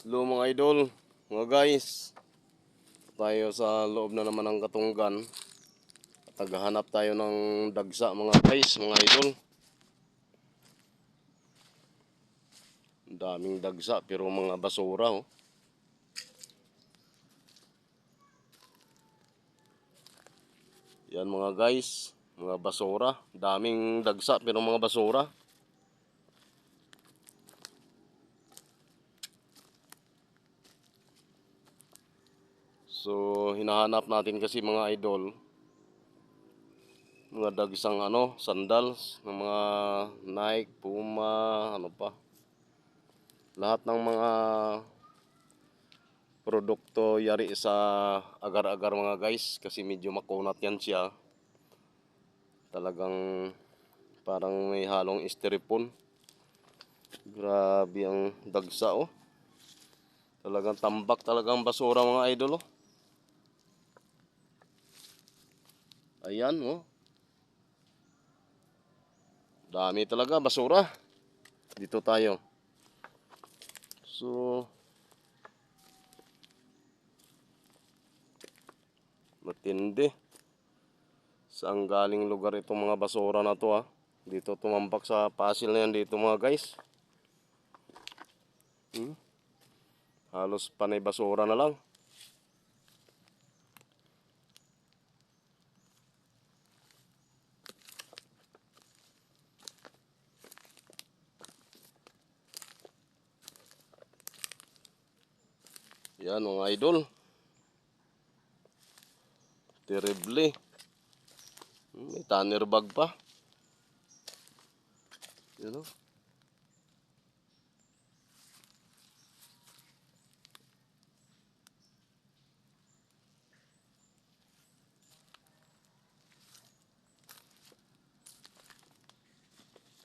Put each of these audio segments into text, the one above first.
Hello mga idol, mga guys. Tayo sa loob na naman ng Katunggan. At Naghahanap tayo ng dagsa mga guys, mga idol. Daming dagsa pero mga basura oh. Yan mga guys, mga basura. Daming dagsa pero mga basura. So, hinahanap natin kasi mga idol mga dagisang ano, sandals ng mga Nike, Puma, ano pa. Lahat ng mga produkto yari sa agar-agar mga guys kasi medyo makunat yan siya. Talagang parang may halong styrofoam. Grabe ang dagsa oh. Talagang tambak talagang basura mga idol oh. Ayan oh. Dami talaga basura. Dito tayo. So matindi. Saan galing lugar itong mga basura na to ah? Dito tumambak sa pasil na yan dito mga guys. Hmm? Halos panay basura na lang. Yan mga idol. Terrible. May tanner bag pa. Yan o.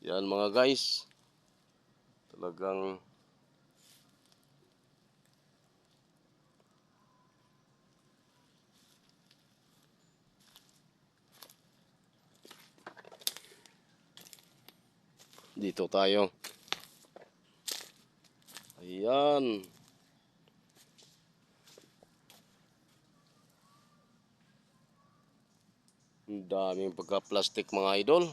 Yan mga guys. Talagang Dito tayo. Ayan. Ang daming pagka-plastic mga idol.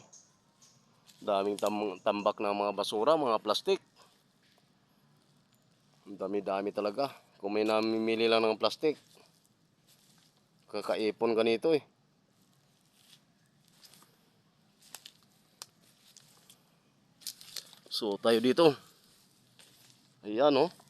Daming tam- tambak ng mga basura, mga plastic. Ang dami-dami talaga. Kung may namimili lang ng plastic, kakaipon ka nito eh. So tayo dito. Ayan oh.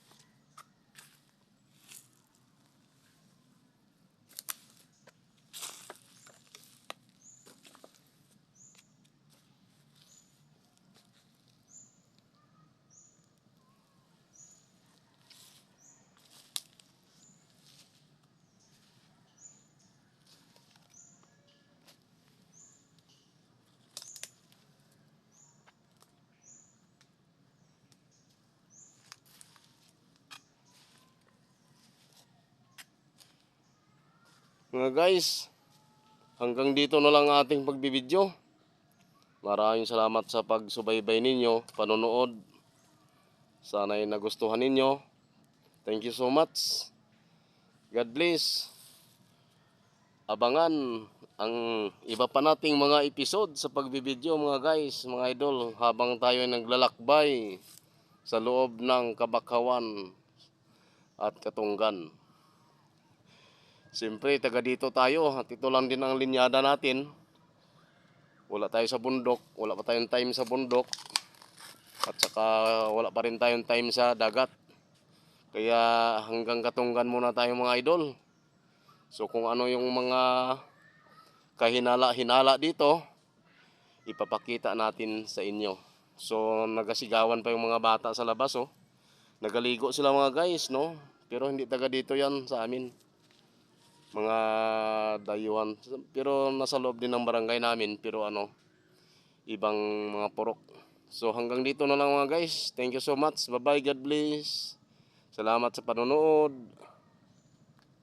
Mga guys, hanggang dito na lang ating pagbibideo. Maraming salamat sa pagsubaybay ninyo, panonood. Sana'y nagustuhan ninyo. Thank you so much. God bless. Abangan ang iba pa nating mga episode sa pagbibideo mga guys, mga idol, habang tayo ay naglalakbay sa loob ng Kabakawan at Katunggan. Siyempre, taga dito tayo at ito lang din ang linyada natin. Wala tayo sa bundok, wala pa tayong time sa bundok. At saka wala pa rin tayong time sa dagat. Kaya hanggang katunggan muna tayo mga idol. So kung ano yung mga kahinala-hinala dito, ipapakita natin sa inyo. So nagasigawan pa yung mga bata sa labas oh. Nagaligo sila mga guys no. Pero hindi taga dito yan sa amin mga dayuhan. Pero nasa loob din ng barangay namin pero ano ibang mga purok. So hanggang dito na lang mga guys. Thank you so much. Bye bye God bless. Salamat sa panonood